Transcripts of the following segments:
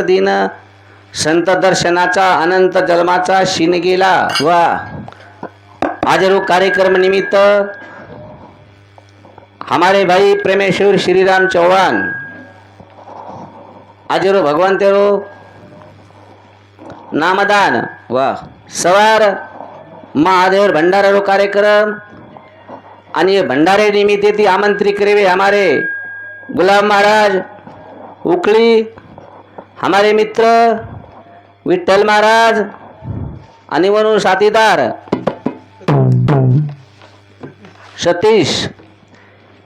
दिन संत दर्शनाचा अनंत जन्माचा शिन गेला. वा. कार्यक्रम निमित्त हमारे भाई प्रेमेश्वर श्रीराम चौहान आज भगवंतेरो नामदान. वा. सवार महादेव भंडारारो कार्यक्रम आणि भंडारे निमित्त ती आमंत्रित करेवे हमारे गुलाम महाराज उकली हमारे मित्र विठ्ठल महाराज आणि म्हणून साथीदार सतीश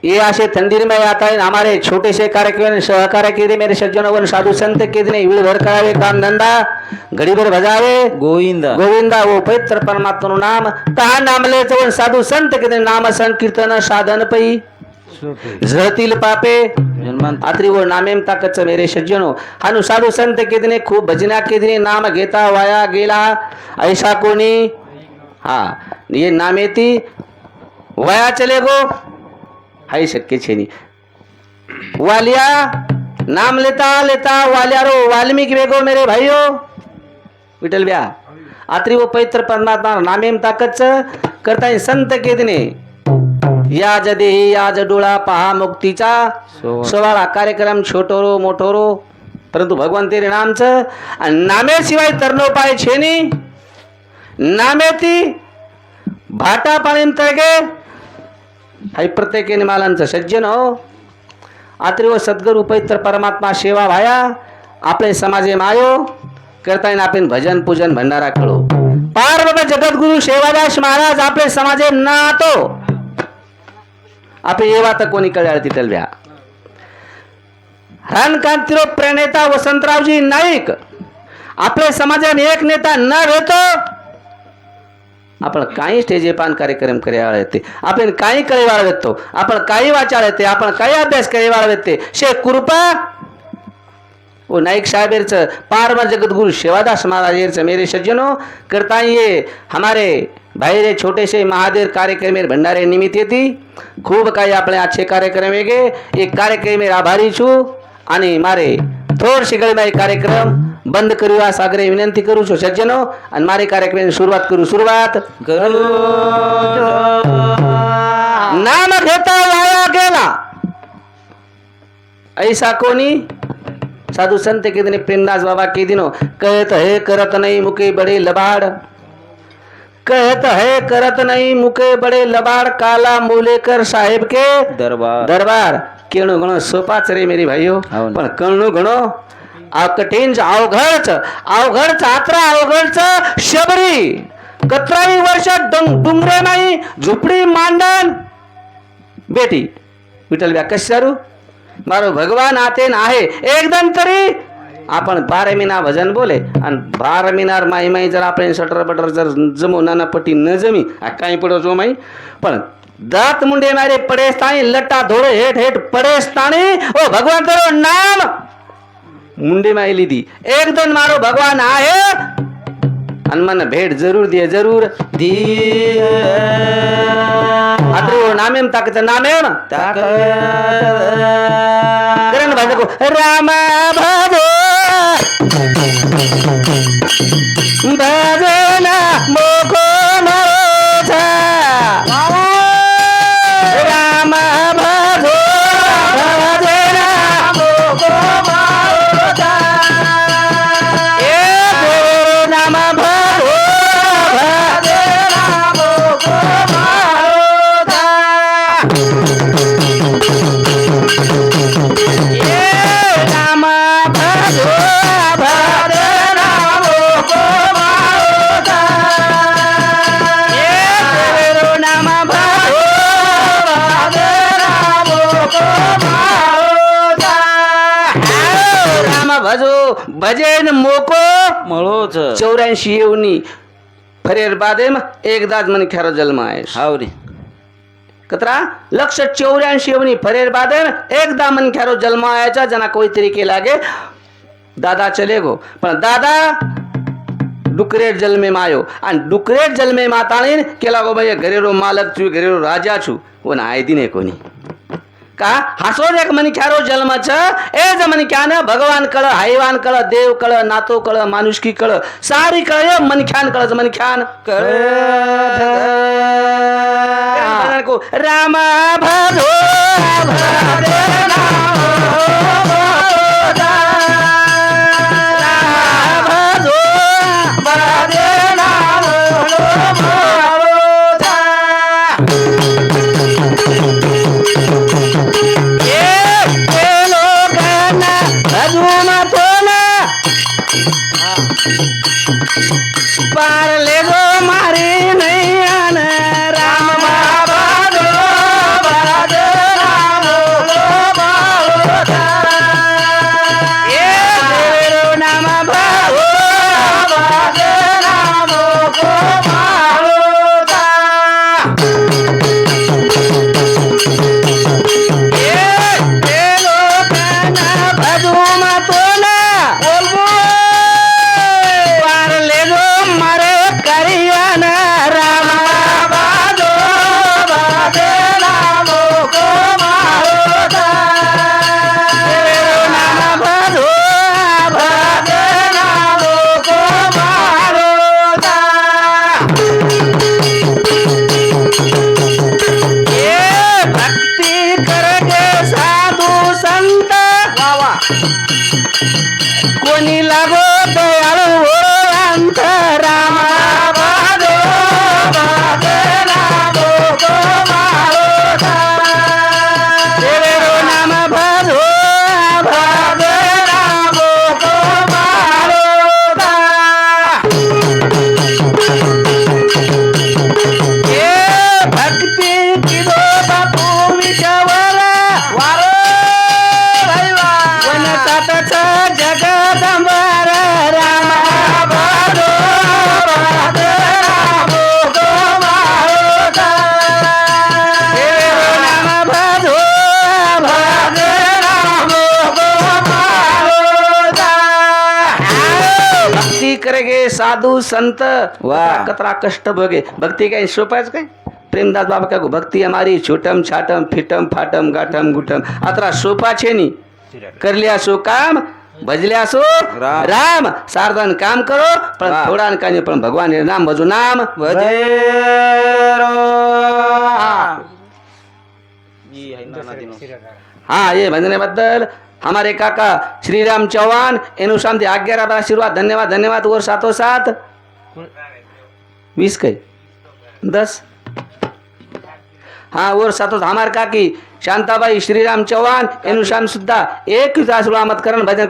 ये असे थंडीर में आता है हमारे छोटे से कार्यक्रम सहकार्य के लिए मेरे सज्जनों वन साधु संत के दिन भर करावे काम धंधा घड़ी भर भजावे. गोविंद. गोविंदा वो पवित्र परमात्मा नाम. तहा नाम ले वन साधु संत के दिन नाम संकीर्तन साधन पै झळतील पापे आत्री वो नामेम ताकच मेरे सज्जनो हानु साधु संत के दिने खूप भजना के दिने नाम घेता वाया गेला ऐसा कोणी हा ये नामेती वाया चले गो हाई शक्य छे नहीं वालिया नाम लेता लेता वालिया रो वाल्मीकि वेगो मेरे भाइयो विठल ब्या आत्री वो पवित्र परमात्मा नामेम ताकच करता संत के दिने याज देही याज डोळा पहा मुक्तीचा. सोहळा. सोहळा कार्यक्रम छोटोरो मोठोरो. परंतु भगवान तेरे नामचं आणि नामेशिवाय तरणोपाय छेनी. नामेती भाटा पाणी तळगे. हाई प्रत्येक मालांचं सज्जन हो. आत्री व सद्गुरु पवित्र परमात्मा सेवा भाया. आपले समाजे मायो. करता येईन आपण भजन पूजन भंडारा खेळू पार बाबा जगद्गुरु सेवादास महाराज आपले समाजे नातो. आपले येवा तर कोणी कळ्याळ तिथल व्या रणकांतिरो प्रणेता वसंतरावजी नाईक. आपल्या समाजाने एक नेता न भेटो आपण काही स्टेजे पान कार्यक्रम करायला येते. आपण काही करेवाळ घेतो. आपण काही वाचाळ येते. आपण काही अभ्यास करेवाळ येते शे कृपा ओ नाईक साहेबेरच पारमा जगद्गुरु शेवादास महाराजेरचं मेरे सज्जनो करता ये हमारे भाई रे छोटे से महादेव कार्यक्रम भंडारे निमित्त येती खूप काही આપણે अच्छे कार्यक्रम वेगे एक कार्यक्रम आभारी છું અને મારે થોડ શીખળીમાં એક કાર્યક્રમ બંધ કર્યું આ સાગરે વિનંતી કરું છું સજ્જનો અને મારે કાર્યક્રમની શરૂઆત કરું શરૂઆત નામ घेता वाया गेला ऐसा कोणी साधु संत के दिन प्रेमदास बाबा के दिनो कहत है करत नहीं मुके बड़े लबाड़ कहत है करत नहीं मुके बड़े लबाड़ काला मोलेकर साहेब के दरबार। दरबार। केणो घणो सोपाच रे मेरी भाईयो पण कणो घणो कठीण अवघडच अवघडच आत्रा अवघडच शबरी। कत्राई वर्षात डुंगरे नाही झुपडी मांडन बेटी विठल व्या कशारू मारो भगवान आतेन आहे एकदम तरी आपण बारे मिना भजन बोले आणि बार मिनार माई माई जर आपण सटर बटर जर जमू नाना पटी न जमी काही पडो जो माई. पण दात मुंडे मारे पडेस ताणी लट्टा धोळे हेठ हेठ पडेस ताणी ओ भगवान करो नाम. मुंडे माई लिदी एक दोन मारो भगवान आहे आणि मला भेट जरूर दिये जरूर दिय अत्र नामे ताकत नामे ना? ताक. करण भाई को राम भव भजना ભજન મોકો? મળો છે. ચોરાશી એવની ફરેર બાદ એમ એકદા જ મને ખેરો જલમાં આવીશ હાવરી કતરા લક્ષ ચોર્યાસી એવની ફરેર બાદ એમ એકદા મને ખેરો જલમાં આવ્યા છે જેના કોઈ તરીકે લાગે દાદા ચલે ગો. પણ દાદા ડુકરેટ જલમેમાં આવ્યો અને ડુકરેટ જલમેમાં તાણીને કેલાગો ભાઈ ઘરેરો માલક છું ઘરેરો રાજા છું. કોને આયદી નહીં કોની? का हसो एक मनख्यारो जन्मच ए ज मनख्यान भगवान कळ हैवान कळ देव कळ नातो कळ माणुसकी कळ सारी कळ मनख्यान कळ मनख्यान कळ को रामा करे साधू संत। वा कतरा कष्ट भोगे। भक्ती काय सोपायच काय प्रेमदास बाबा काय भक्ती हमारी छोटम छाटम फिटम फाटम गाठम गुटम अतरा सोपा छे छेनी करली असो काम भजले असो राम, राम। सार्धन काम करो पण थोडा काने पण भगवान नाम भजू नाम। भजे हा। हे बद्दल હા એ ભજને બદલ हमारे काका श्रीराम चौहान એનું શાંતિ આજ્ઞા આપણા આશીર્વાદ ધન્યવાદ ધન્યવાદ ઓર સાતો સાત વીસ કઈ દસ હા ઓર સાતો हमारे કાકી શાંતાબાઈ શ્રીરામ ચૌહાણ એનું શાન સુદ્ધા એક આશીર્વાદ મત કરણ ભજન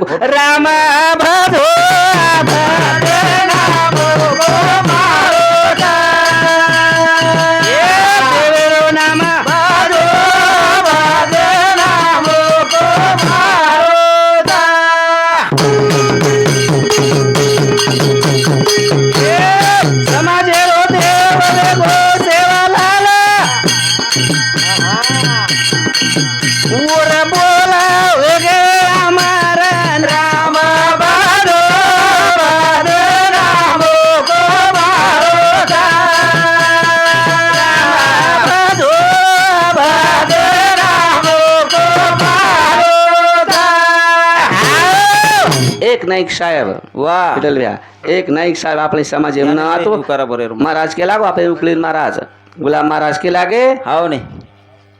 સાહેબ વાહ વિઠ્ઠલ ભૈયા એક નાઈક સાહેબ આપણી સમાજ એમ ન હતો તુકારા ભરેરો. મહારાજ કે લાગો આપણે ઉકલીન મહારાજ ગુલામ મહારાજ કે લાગે હાવ ને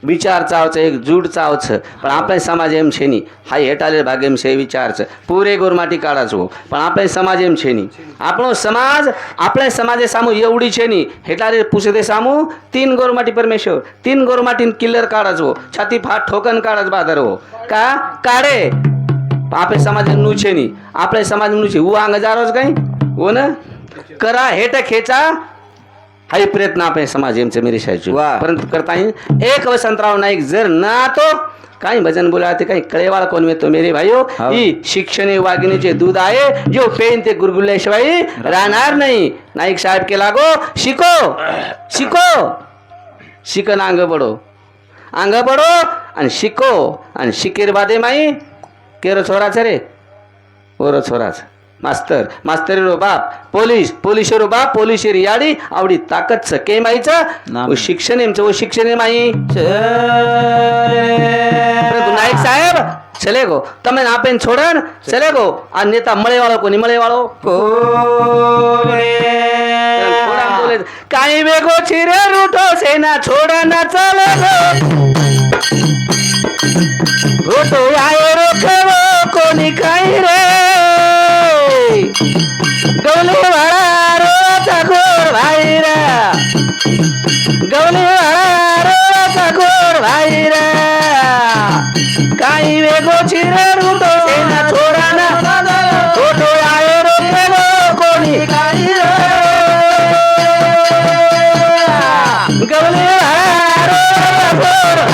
વિચાર ચાવ છે એક જૂડ ચાવ છે પણ આપણે સમાજ એમ છે નહીં હાઈ હેટાલે ભાગ એમ છે એ વિચાર છે પૂરે ગોરમાટી કાઢા છો પણ આપણે સમાજ એમ છે નહીં આપણો સમાજ આપણે સમાજે સામું એવડી છે નહીં હેટાલે પૂછે તે સામું તીન ગોરમાટી પરમેશ્વર તીન ગોરમાટી કિલ્લર કાઢા છો છાતી ફાટ ઠોકન કાઢા બાદરવો કા કાઢે આપણે સમાજ એમનું છે નહીં આપણે સમાજ એમનું છે હું આ નજારો જ કઈ हो ना करा हेट खेचा हाही प्रयत्न आपण समाज एमचे मेरी शाळेची वा. परंतु करता येईल एक वसंतराव नाईक जर ना तो काही भजन बोला ते काही कळेवाळ कोण येतो मेरे भाईयो हो. ही शिक्षणे वागिणीचे दूध आहे जो पेन ते गुरगुरल्याशिवाय राहणार नाही नाईक साहेब केला गो शिको शिको शिकन अंग पडो अंग पडो आणि शिको आणि शिकेर बादे माई केरो छोरा छ रे? ओरो छोरा छ मास्तर मास्तर रो बाप पोलीस पोलिसेरो बाप पोलिसेरी याडी आवडी ताकत छ के माईच ओ शिक्षण एमच ओ शिक्षण माई. नाईक साहेब चले गो. तमे ना पेन छोडन चले गो. आ नेता मळेवाळो कोणी मळेवाळो? कोणी काही वेगो चिरे रुटो सेना छोडा ना चले गो. रोटो आय रोखव कोणी काय रे? गवले वाडा रोचा गोड भाई रे गवले वाडा रोचा गोड भाई रे काही वेगोची रे रुटो ना थोडा ना रोटो आयो रोखव कोणी काय रे? गवले वाडा रोचा गोड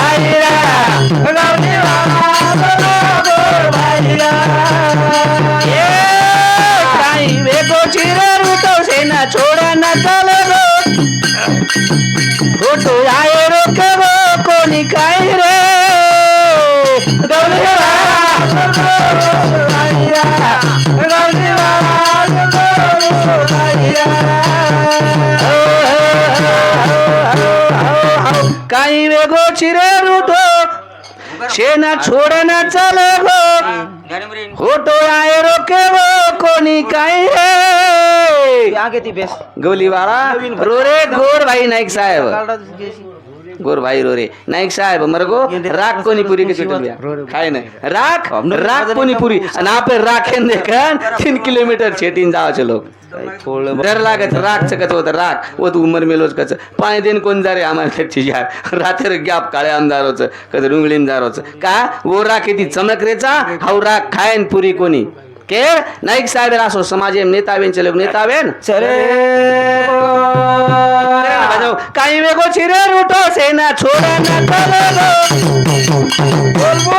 काही वेगो चिरे रुटो शेना छोडना चाल गो हो. होटो आहे रोके वो कोणी काही हे. गोली वाला रोरे घोर भाई नाईक साहेब. गोर भाई रो रे. नाईक साहेब मरगो राख कोणी पुरी के चुटल काय नाही. राख राख कोणी पुरी. आणि आपण राखेन देखन तीन किलोमीटर छेटीन जावाचे लोक. डर लागत राख सकत होत? राख. वो तू उमर मेलोच कच पाणी देन कोण जा रे आम्हाला त्याची यार रात्री गॅप काळ्या अंधारोच कधी रुंगळीन जारोच का? वो राख येती चमक रेचा हाऊ राख खायन पुरी कोणी. के नाईक साहेब रासो समाज एम नेतावेन चले नेतावेन. बजाओ काही वेगो छिरे रूटो सेना छोड़ा ना चलो बोलबो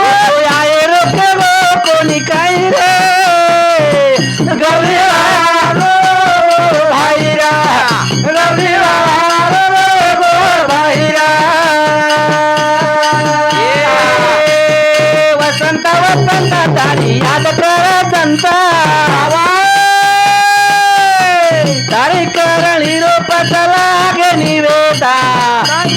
आए रोके गो कोनी काही रे गौरी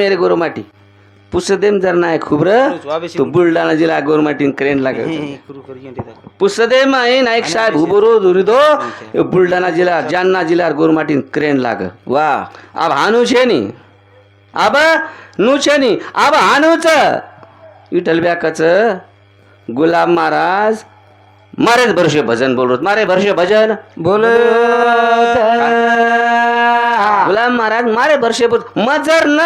मेरे गोरमाटी पुसदेम जर नाही खुबर तो बुलढाणा जिल्हा गोरमाटी क्रेन लागत पुसदेम आहे नाईक साहेब उबरो दुरिदो बुलढाणा जिल्हा जालना जिल्हा गोरमाटी क्रेन लाग। वा अब हानू छे नी। अब नु छे नी। अब हानूच विठ्ठल ब्याकच गुलाब महाराज मारेच भरशे भजन बोलत मारे भरशे भजन। बोल गुलाब गुलाम महाराज मारे भरशे मजर न।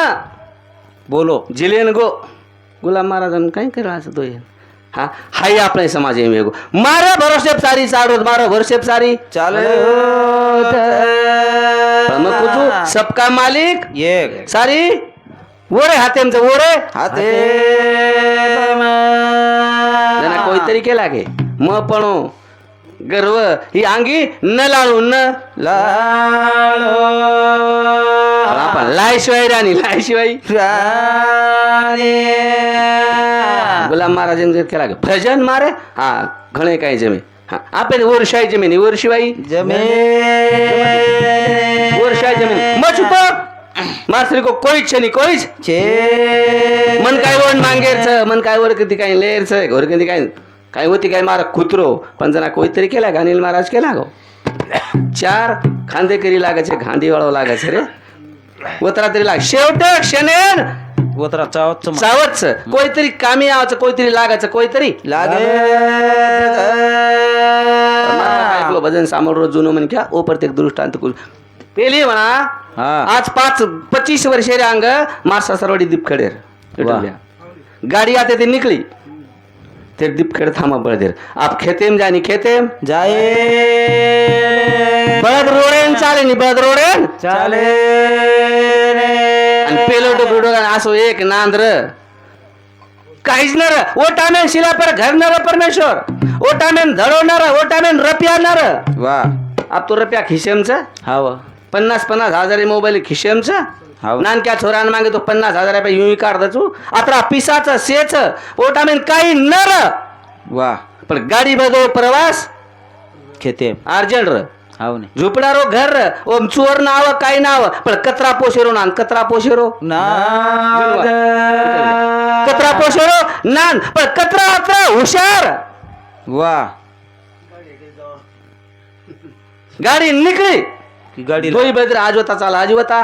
बोलो. जिलेन गो. गुलाम महाराजन काय करा असं तो हा हाई आपले समाज आहे वेगो मार भरोसेप सारी चाडो मार भरोसेप सारी. चाल कुजू सबका मालिक? ये सारी? ओरे हाते ओरे हाते कोणतरी केला गे म पण गर्व. ही अंगी न लाळू न लाळू. आपण लाय शिवाय राणी. लाय शिवाय गुलाम महाराजांनी केला भजन मारे? हा घणे काय जमे आपण वर्षाय जमीन वर्षिवाई जमे वर्षाय जमीन. मचुप मासरी को कोईच छे नी कोईच छे. मन काय मांगेर मांगेरच मन काय वर किती काय लेरच घर किती काय काय होती काय मारा कुत्रो? पण जना कोणतरी केला गाणील महाराज केला गो चार खांदे करी लागायचे वाळो लागे लागायचे रे. वत्रा तरी लाग. शेवट क्षणेन वतरा चावच चावच कोणीतरी कामी यावाचं कोणीतरी लागायचं कोणीतरी लागे. भजन सामोर जुनो म्हण घ्या. ओ प्रत्येक दृष्टांत कुल. पेली म्हणा. आज पाच पच्चीस वर्षे अंग. मासा सरवाडी दीपखेडेर. गाडी आते ती निकली. ते दीपखेड थांबा बळदेर आप खेतेम जाय खेतेम. जाये बळद रोड नी बदरोडन चाले पेलोट बुडोगन असो एक नांद्र. काहीच नर ओटाने शिलापर घरणार परमेश्वर. ओटाने धडवणार ओटाने रपियाणार वा. आप तो रप्या खिशेमचा? हाव पन्नास पन्नास हजार मोबाईल खिशेमचा? नानक्या छोरान मागे तो पन्नास हजार रुपये युई काढतो आता पिसाच सेच. ओटामेन काही नर. वा. पण गाडी बदो प्रवास. खेते. अर्जंट र. झोपणारो घर ओम चोर नाव काय नाव? पण कचरा पोशेरो नान कचरा पोशेरो. ना कचरा पोशेरो नान पण कचरा अचरा हुशार. वा. गाडी निकली गाडी दोही आज होता चाल आज होता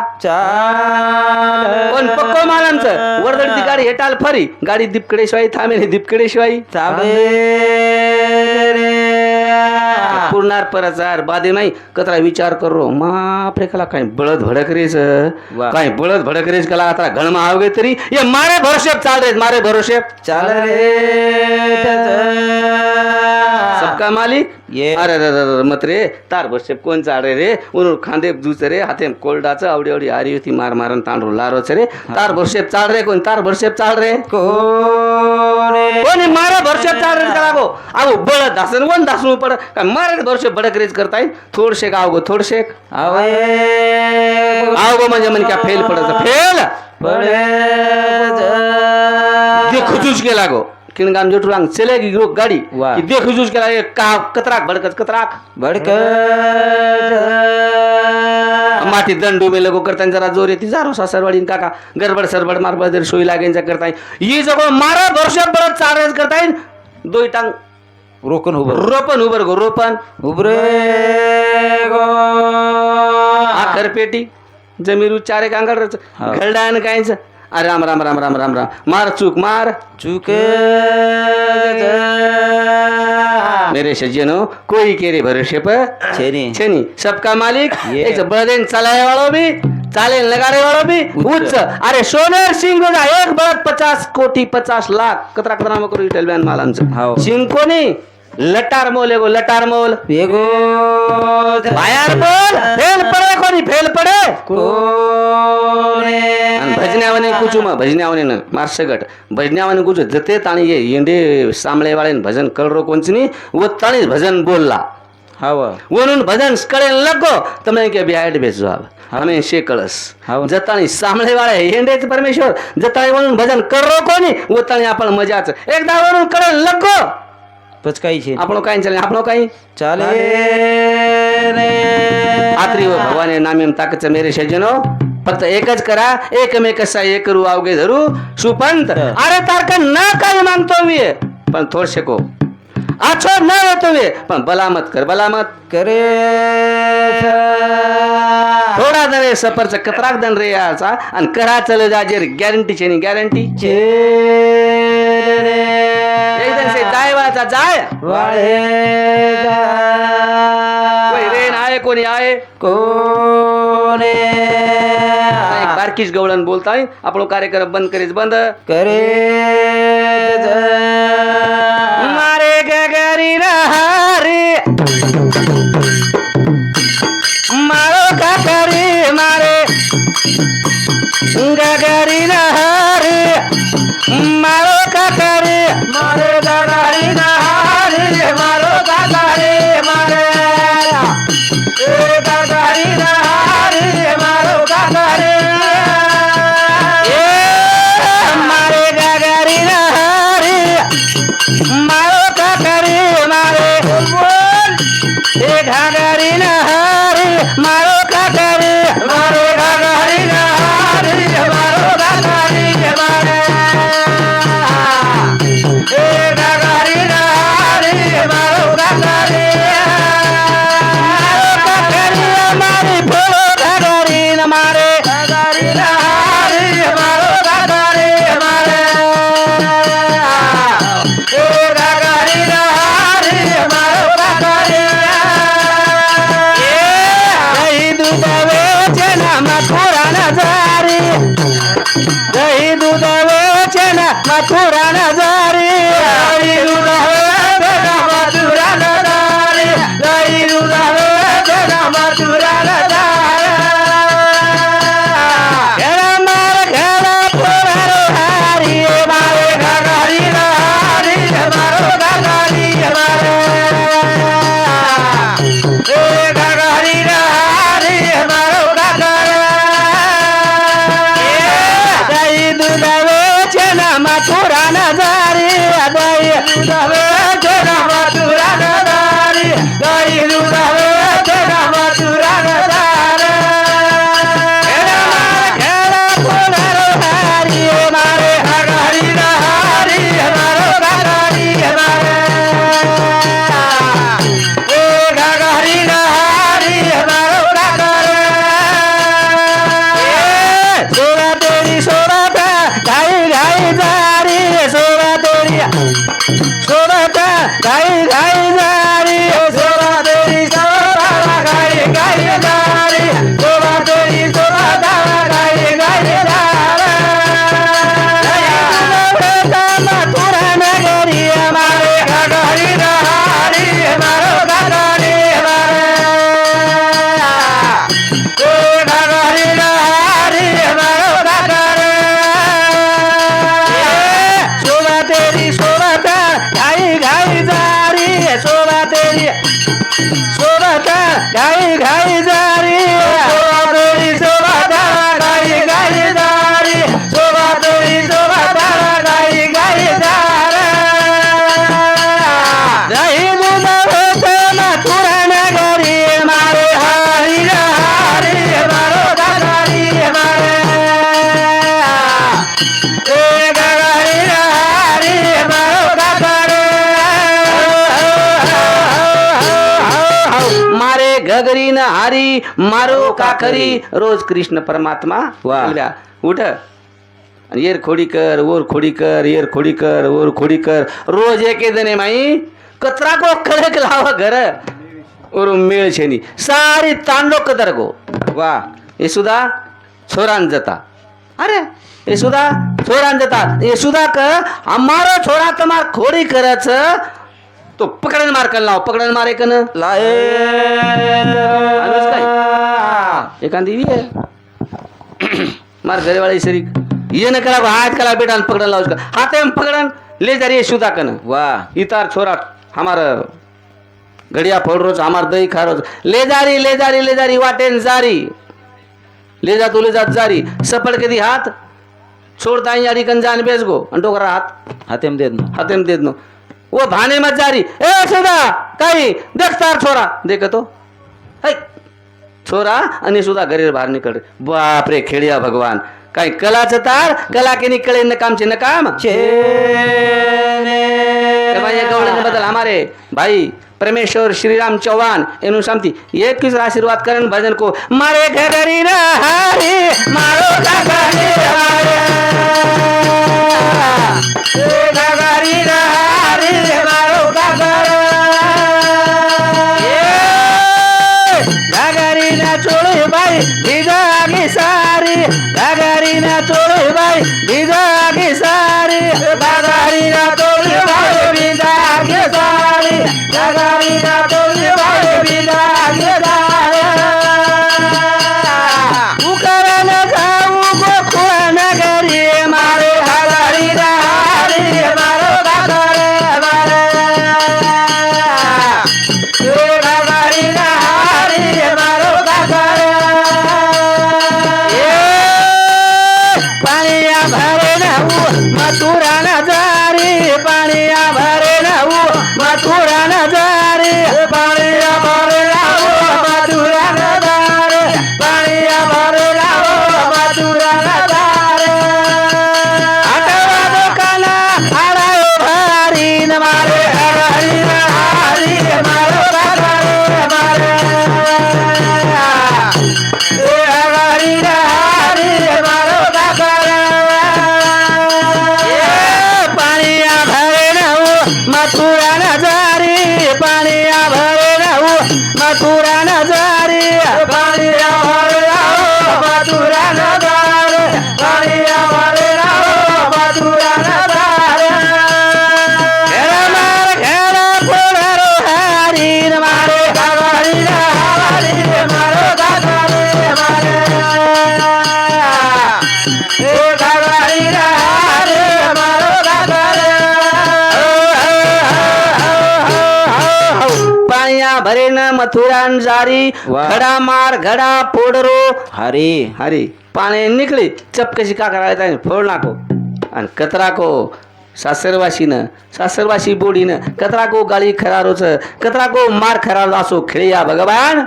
पण पक्को मालांच वर्दळ ती गाडी हेटाल फरी. गाडी दिपकडे शिवाय थांबे दिपकडे शिवाय थांबे उडणार परचार. बादे नाही. कचरा विचार करो. मापरे कला काय बळद भडक रेस काय बळद भडक रेस कला आता घणमा आव तरी. ये मारे भरोशेप चाल रे मारे भरोशेप चाल रे कमाली? ये. अरे अरे मत रे तार बसे कोण चाडे रे? उनीहरू खांदे जुच रे हाते कोल्डाच आवडी आवडी हारियो होती मार मारन तांडू लारो छे रे तार बसे चाड रे कोण? तार बसे चाड रे कोणी मारा बसे चाड रे करागो आऊ बळ धासन वन धासनु पड. का मारे बसे बडक रेज करताय थोडसे गावगो थोडसे आवगो म्हणजे मन क्या फेल पडत फेल? दिल खुजूच गेला गो किणगाम जटू रंग चलेगी लोग गाड़ी. वाह। कि देख जूझ के लाए, का कतराक भड़कत कतराक. भडक माटी दंडू में लगो करताना जरा जोर येते जारो सासरवाडी काका. गडबड सरबड मारबड जर सोयी लागेंचा करताय. ही जगो मारा भरशात बरत चारायच करताय. दोई टांग रोकन उभं. रोपन उभर गो रोपण. उभरे गो. आखर पेटी. जमीर उच्चारे कांगड हो. घरडायन कायचं अरे राम राम राम राम राम राम. मार चूक मार. चूक मेरे सज्जनो कोई केरे भरोसे पर? छेनी. छेनी. सबका मालिक? एक बदन चलाने वालों भी चालेल लगाने वालों भी उच्च. अरे सोनेर सिंग एक बार पचास कोटी पचास लाख. कतरा कतरा करू इटल बॅन मालांचं सिंग कोणी लटार मोल एगो लटार मोल। एगो बायार बोल फेल पडे कोनी फेल पडे। भजन्यावाने कुचू मग भजन्यावाने मार्श गट। भजन्यावाने कुचू जते ताणी ये येंडे न भजन कर रो कळरो कोणची व ताणी भजन बोलला। हवं। वरून भजन कळेल लगो तमने के बिहाड भेजो हमें शे कळस। जताणी सामळे वाळे हेंडेच परमेश्वर जताणी वरून भजन करो कोणी वताणी आपण मजाच। एकदा वरून कळेल लगो। પચકાઈ છે. આપણો કઈ ચાલે આપણો કઈ? ચાલે. આત્રી હો ભગવાને નામ એમ તાકત છે મેરે સજનો ફક્ત એક જ કરા એક મેં કસા એ કરું આવગે ધરું સુપંત અરે તારકા ના કઈ માંગતો વીએ? પણ થોડ શકો. આ છોડ ના રહેતો વીએ. પણ ભલામત કર ભલામત. કરે थोडा नव्हे कत्राक दन रे याचा. आणि करा चल जाजेर गॅरंटी छे गॅरंटी एकदम से जाय. वाचा जाय वाळे आहे? कोणी आहे? कोणे बारकीच गवळण बोलताय. आपलो कार्यक्रम बंद करीस बंद. करे बिन हारी मारो काखरी रोज कृष्ण परमात्मा वा. उठ. येर खोडी कर ओर खोडी कर येर खोडी कर ओर खोडी कर. रोज एके जणे माई कचरा को खडक लावा घर. ओर मेळ शेणी. सारी तांडो कदर गो वा. हे सुद्धा छोरान जाता. अरे हे सुद्धा छोरान जाता. हे सुद्धा कर आम्हाला छोरा तमार खोडी करच. तो पकडण मार कर लाव पकडन मार एक काय? एखादी मार घरेवाळी शरीर ये ना करा हात करा बेटा पकडन लावू का हात पकडन ले जा रे शिवता कन वा. इतार छोरा हमार घडिया फोडरोज हमार दही खा रोज ले जारी ले जारी ले जारी वाटेन जारी. ले जा तू ले जात जारी. सपड कधी हात? दाई अडी कन जान बेस गो अन डोकरा हात. हातेम देत नो हातेम देत नो ओ भाने मत जारी ए सुधा काही देखतार छोरा। देखतो है छोरा आणि सुधा घरी बाहेर निकड बापरे खेळ्या भगवान। काही कलाच तार कला के निकळे न कामचे न काम। बदल हमारे। भाई परमेश्वर श्रीराम चौहान एनु शांति। ये किस आशीर्वाद करेन भजन को। मारे घरी हरी मारो ભરીને મથુરાન જારી વાહ. ઘડા માર ઘડા પોડરો હરી હારી પાણી નીકળી ચપકશી કાકરા થાય ફોડ નાખો અને કતરાકો સાસરવાસીને સાસરવાસી બોડીને કતરાકો ગાળી ખરારો છે કતરાકો માર ખરારો આસો ખેળિયા ભગવાન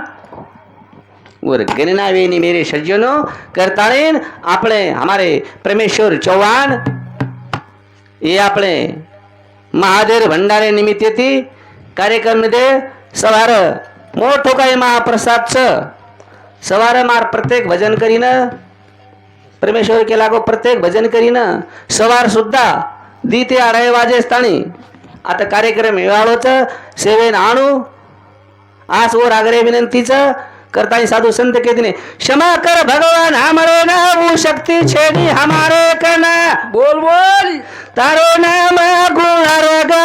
ઓર ગણનાવેની મેરે સજ્જનો કરતાળીન આપણે અમારે પરમેશ્વર ચૌહાણ એ આપણે મહાદેવ ભંડારે નિમિત્તેથી કાર્યક્રમ દે સવારે मोठोकाई महाप्रसादचं? सवारमार प्रत्येक भजन करीन. परमेश्वर के लागो प्रत्येक भजन करीनं. सवारसुद्धा दी ते वाजे स्थानी. आता कार्यक्रम हिवाळोचं सेवेन आणू आस ओर आगरे विनंतीचं करतानी साधू संत केतीने क्षमा कर भगवान हमारो वो शक्ती छेनी हमारे कना बोल बोल. तारो ना नाम गुणारोगा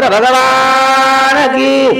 రామచంద్ర భగవానకి.